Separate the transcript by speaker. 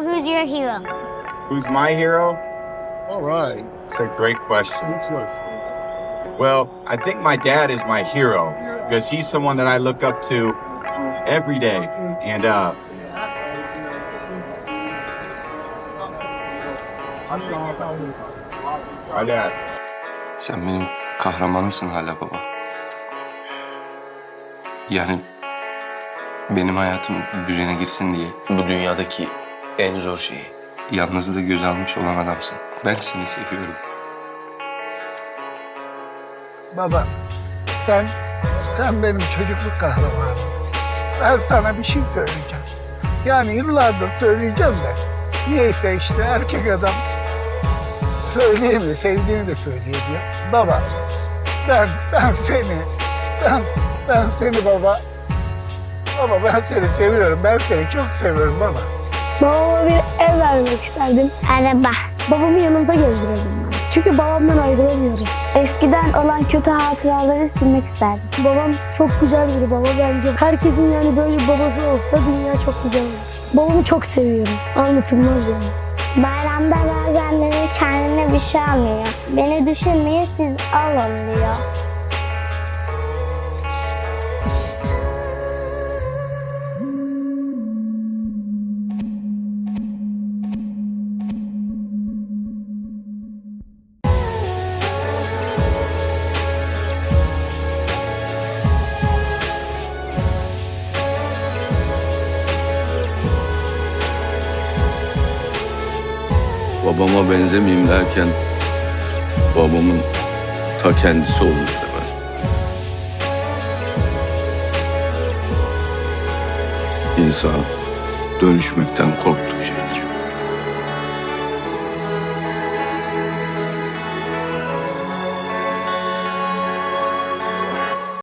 Speaker 1: Who's your hero?
Speaker 2: Who's my hero?
Speaker 3: All right.
Speaker 2: It's a great question. Well, I think my dad is my hero because he's someone that I look up to every day. And uh my dad.
Speaker 4: Sen benim kahramanımsın hala baba. Yani benim hayatım düzene girsin diye bu dünyadaki en zor şeyi yalnızlığı göz almış olan adamsın. Ben seni seviyorum.
Speaker 3: Baba, sen, sen benim çocukluk kahramanım. Ben sana bir şey söyleyeceğim. Yani yıllardır söyleyeceğim de. Niyeyse işte erkek adam söyleyemiyor, sevdiğini de söyleyemiyor. Baba, ben, ben seni, ben, ben seni baba, baba ben seni seviyorum, ben seni çok seviyorum baba.
Speaker 5: Babama bir ev vermek isterdim.
Speaker 1: Araba.
Speaker 5: Babamı yanımda gezdirirdim ben. Çünkü babamdan ayrılamıyorum. Eskiden olan kötü hatıraları silmek isterdim. Babam çok güzel bir baba bence. Herkesin yani böyle bir babası olsa dünya çok güzel olur. Babamı çok seviyorum. Anlatılmaz yani.
Speaker 1: Bayramda bazenleri kendine bir şey almıyor. Beni düşünmeyin siz alın diyor.
Speaker 6: Babama benzemeyeyim derken babamın ta kendisi olmuş ben. İnsan dönüşmekten korktu.